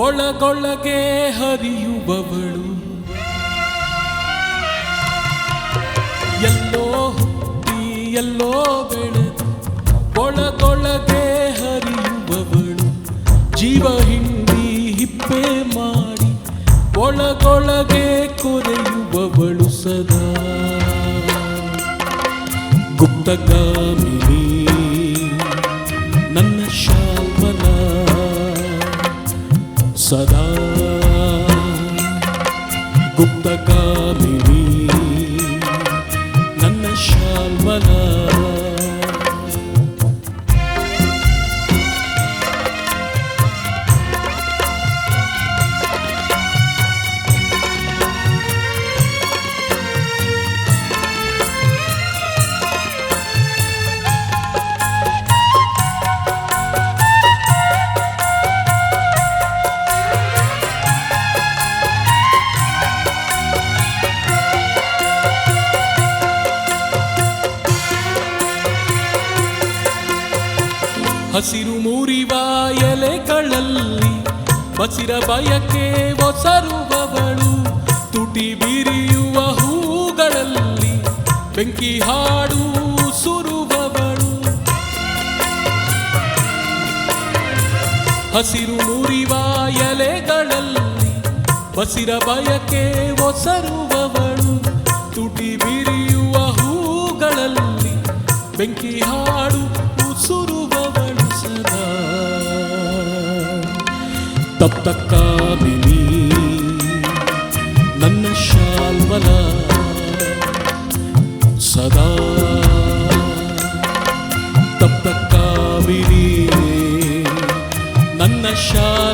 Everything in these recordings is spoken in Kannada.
ಒಳಗೊಳಗೆ ಹರಿಯುವವಳು. ಎಲ್ಲೋ ಹುಟ್ಟಿ, ಎಲ್ಲೋ ಬೆಳೆದು ಒಳಗೊಳಗೆ ಹರಿಯುವವಳು. ಜೀವ ಹಿಂಡಿ ಹಿಪ್ಪೆ ಮಾಡಿ ಒಳಗೊಳಗೆ ಕೊರೆಯುವವಳು ಸದಾ. ಗುಪ್ತಗಾಮಿನಿ ಸದಾ ಗುಪ್ತಗಾಮಿನಿ ಹಸಿರು ಮೂರಿವ ಎಲೆಗಳಲ್ಲಿ ಬಸಿರ ಬಯಕೆ ಒಸರುವವಳು, ತುಟಿ ಬಿರಿಯುವ ಹೂಗಳಲ್ಲಿ ಬೆಂಕಿ ಹಾಡು ಸುರುವವಳು. ಹಸಿರು ಮೂರಿವ ಎಲೆಗಳಲ್ಲಿ ಬಸಿರ ಬಯಕೆ ಒಸರುವವಳು, ತುಟಿ ಬಿರಿಯುವ ಹೂಗಳಲ್ಲಿ ಬೆಂಕಿ ಹಾಡು ಕಾಮಿನಿ ನನ್ನ ಶಾಲ್ವಲ ಸದಾ ತಪ್ತ ಕಾಮಿನಿ ನನ್ನ ಶಾಲ್ಮಲ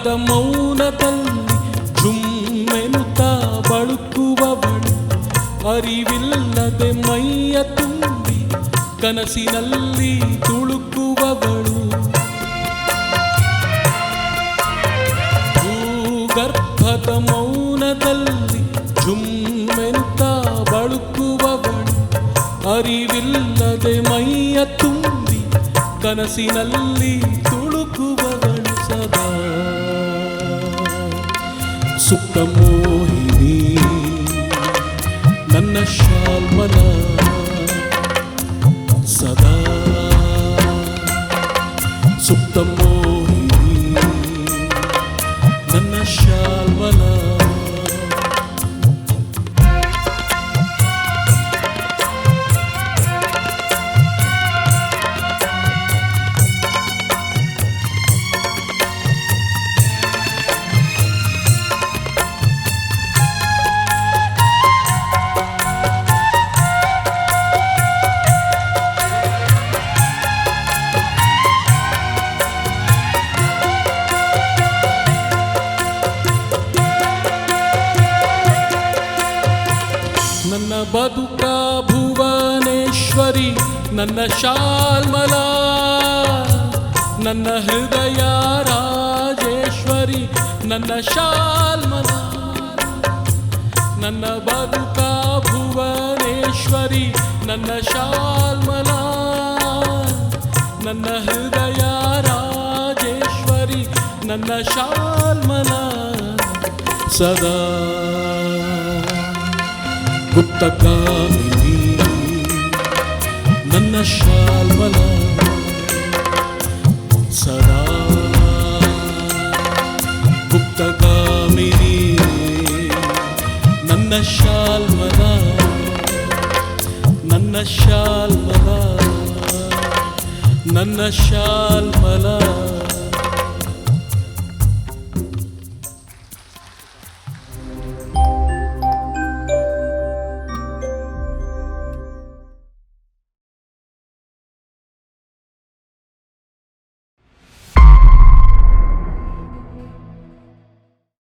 ಭೂಗರ್ಭದ ಮೌನದಲ್ಲಿ ಜುಮ್ಮೆನುತ್ತ ಬಳುಕುವವಳು. ಅರಿವಿಲ್ಲದೆ ಮೈಯ ತುಂಬಿ ಕನಸಿನಲ್ಲಿ ತುಳುಕುವವಳು. ಭೂಗರ್ಭದ ಮೌನದಲ್ಲಿ ಜುಮ್ಮೆನುತ್ತ ಬಳುಕುವವಳು. ಅರಿವಿಲ್ಲದೆ ಮೈಯ ತುಂಬಿ ಕನಸಿನಲ್ಲಿ ತುಳುಕುವವಳು ಸದಾ ಸುಪ್ತ ಮೋಹಿನಿ ನನ್ನ ಶಾಲ್ಮಲ ಸದಾ ಸುಪ್ತ ಮೋಹಿನಿ ನನ್ನ ಶಾಲ್ಮಲ ನನ್ನ ಬದುಕ ಭುವನೇಶ್ವರಿ ನನ್ನ ಶಾಲ್ಮಲ, ನನ್ನ ಹೃದಯ ರಾಜೇಶ್ವರಿ, ನನ್ನ ಶಾಲ್ಮಲ. ನನ್ನ ಬದುಕ ಭುವನೇಶ್ವರಿ ನನ್ನ ಶಾಲ್ಮಲ, ನನ್ನ ಹೃದಯ ರಾಜೇಶ್ವರಿ, ನನ್ನ ಶಾಲ್ಮಲ. ಸದಾ ಗುಪ್ತಗಾಮಿನಿ ನನ್ನ ಶಾಲ್ವಲ ಸದಾ ಗುಪ್ತಗಾಮಿನಿ ನನ್ನ ಶಾಲ್ವಲ ನನ್ನ ಶಾಲ್ವಲ ನನ್ನ ಶಾಲ್ಮಲ